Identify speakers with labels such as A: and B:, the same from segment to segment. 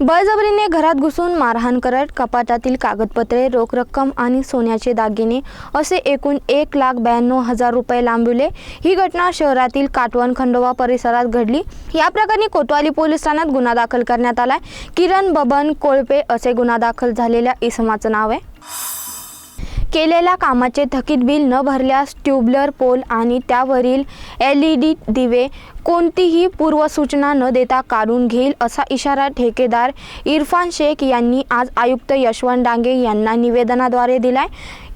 A: बळजबरीने घरात घुसून मारहाण करत कपाटातील कागदपत्रे रोख रक्कम आणि सोन्याचे दागिने असे एकूण एक लाख ब्याण्णव हजार रुपये लांबविले. ही घटना शहरातील काटवण खंडोबा परिसरात घडली. या प्रकरणी कोतवाली पोलीस ठाण्यात गुन्हा दाखल करण्यात आलाय. किरण बबन कोळपे असे गुन्हा दाखल झालेल्या इसमाचं नाव आहे. केलेल्या कामाचे थकीत बिल न भरल्यास ट्यूबलर पोल आणि त्यावरील एल ई डी दिवे कोणतीही पूर्वसूचना न देता काढून घेईल असा इशारा ठेकेदार इरफान शेख यांनी आज आयुक्त यशवंत डांगे यांना निवेदनाद्वारे दिलाय.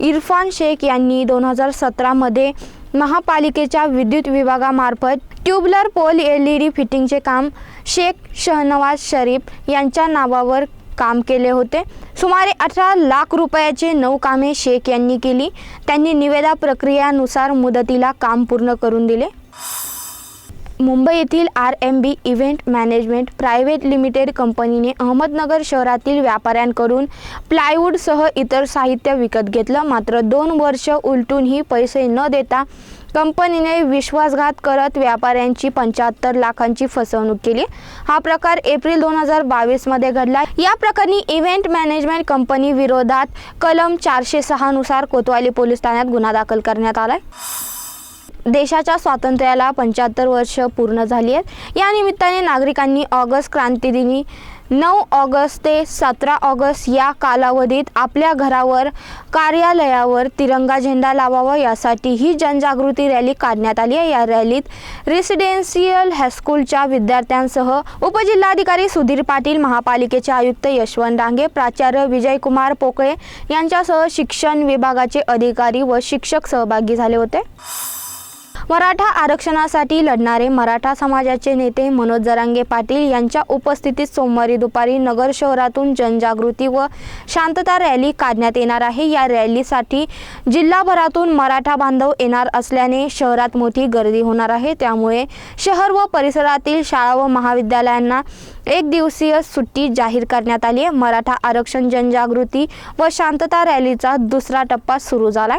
A: इरफान शेख यांनी दोन हजार सतरामध्ये महापालिकेच्या विद्युत विभागामार्फत tubular pole L E D फिटिंगचे काम शेख शहनवाज शरीफ यांच्या नावावर काम केले होते. सुमारे अठरा लाख रुपयाचे नऊ कामे शेख यांनी केली. त्यांनी निवेदा प्रक्रियानुसार मुदतीला काम पूर्ण करून दिले. मुंबई येथील R M B Event Management Private Limited कंपनीने अहमदनगर शहरातील व्यापाऱ्यांकडून प्लायवूडसह इतर साहित्य विकत घेतलं. मात्र दोन वर्ष उलटूनही पैसे न देता कंपनीने विश्वासघात करत व्यापाऱ्यांची पंच्याहत्तर लाखांची फसवणूक केली. हा प्रकार एप्रिल दोन हजार बावीसमध्ये घडला. या प्रकरणी इव्हेंट मॅनेजमेंट कंपनी विरोधात कलम चारशे सहा नुसार कोतवाली पोलीस ठाण्यात गुन्हा दाखल करण्यात आलाय. देशाच्या स्वातंत्र्याला पंच्याहत्तर वर्ष पूर्ण झाली आहेत. या निमित्ताने नागरिकांनी ऑगस्ट क्रांतीदिनी नऊ ऑगस्ट ते सतरा ऑगस्ट या कालावधीत आपल्या घरावर कार्यालयावर तिरंगा झेंडा लावावा यासाठी ही जनजागृती रॅली काढण्यात आली आहे. या रॅलीत रेसिडेन्शियल हायस्कूलच्या विद्यार्थ्यांसह उपजिल्हाधिकारी सुधीर पाटील महापालिकेचे आयुक्त यशवंत डांगे प्राचार्य विजयकुमार पोकळे यांच्यासह शिक्षण विभागाचे अधिकारी व शिक्षक सहभागी झाले होते. मराठा आरक्षणासाठी लढणारे मराठा समाजाचे नेते मनोज जरांगे पाटील यांच्या उपस्थितीत सोमवारी दुपारी नगर शहरातून जनजागृती व शांतता रॅली काढण्यात येणार आहे. या रॅलीसाठी जिल्हाभरातून मराठा बांधव येणार असल्याने शहरात मोठी गर्दी होणार आहे. त्यामुळे शहर व परिसरातील शाळा व महाविद्यालयांना एक दिवसीय सुट्टी जाहीर करण्यात आली आहे. मराठा आरक्षण जनजागृती व शांतता रॅलीचा दुसरा टप्पा सुरू झालाय.